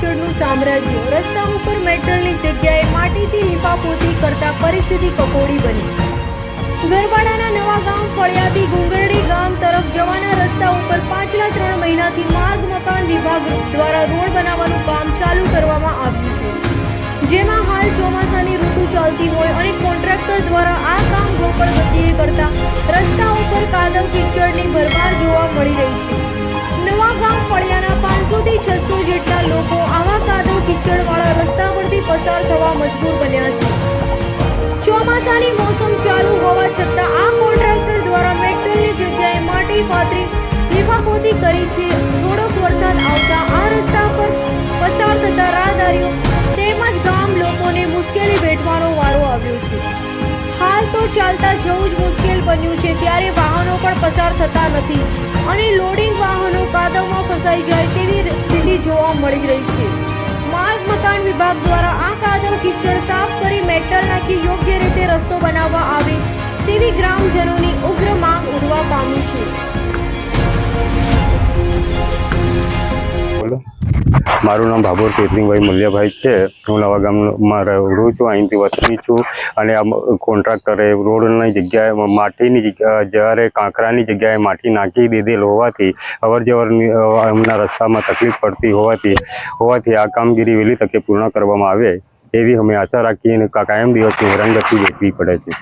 કીચડનું સામ્રાજ્ય રસ્તા ઉપર મેટલની જગ્યાએ માટીથી લીફાપોતી કરતા પરિસ્થિતિ કફોડી બની. ગરબાડાના નવા ગામ ફળિયાથી ગુંગરડી ગામ તરફ જવાના રસ્તા ઉપર પાછલા ત્રણ મહિનાથી માર્ગ, મકાન વિભાગ દ્વારા રોડ બનાવવાનું કામ ચાલુ કરવામાં આવ્યું છે. જેમાં હાલ ચોમાસાની ઋતુ ચાલતી હોય અને કોન્ટ્રાક્ટર દ્વારા આ કામ ગોપળ ગતિએ કરતા રસ્તા પસાર થવા મજબૂર બન્યા છે. ચોમાસાની મોસમ ચાલુ હોવા છતાં આ કોન્ટ્રાક્ટર દ્વારા મેટલની જગ્યાએ માટી પાથરી લીફાપોતી કરી છે. થોડોક વરસાદ આવતા આ રસ્તા પર પસાર થતા રાહદારીઓ તેમજ ગામ લોકોને મુશ્કેલી વેઠવાનો વારો આવ્યો છે. હાલ તો ચાલતા જવું જ મુશ્કેલ બન્યું છે, ત્યારે વાહનો પણ પસાર થતા નથી અને લોડિંગ વાહનો કાદવમાં ફસાઈ જાય તેવી સ્થિતિ જોવા મળી રહી છે. માર્ગ મકાન વિભાગ દ્વારા આ કાદવ કીચડ સાફ કરી મેટલ નાખી યોગ્ય રીતે રસ્તો બનાવવા આવે તેવી ગ્રામજનોની ઉગ્ર માંગ ઉઠવા પામી છે. મારું નામ ભાભોર કેતરીભાઈ મૂલ્યભાઈ છે. હું નવા ગામમાં રહું છું. અહીંથી વતની છું. અને આ કોન્ટ્રાક્ટરે રોડની જગ્યાએ માટીની જગ્યા, જ્યારે કાંકરાની જગ્યાએ માટી નાખી દીધેલ હોવાથી અવર જવરની એમના રસ્તામાં તકલીફ પડતી હોવાથી હોવાથી આ કામગીરી વહેલી તકે પૂર્ણ કરવામાં આવે, એવી અમે આશા રાખીને કાયમ દિવસની હેરાનગતિ વેઠવી પડે છે.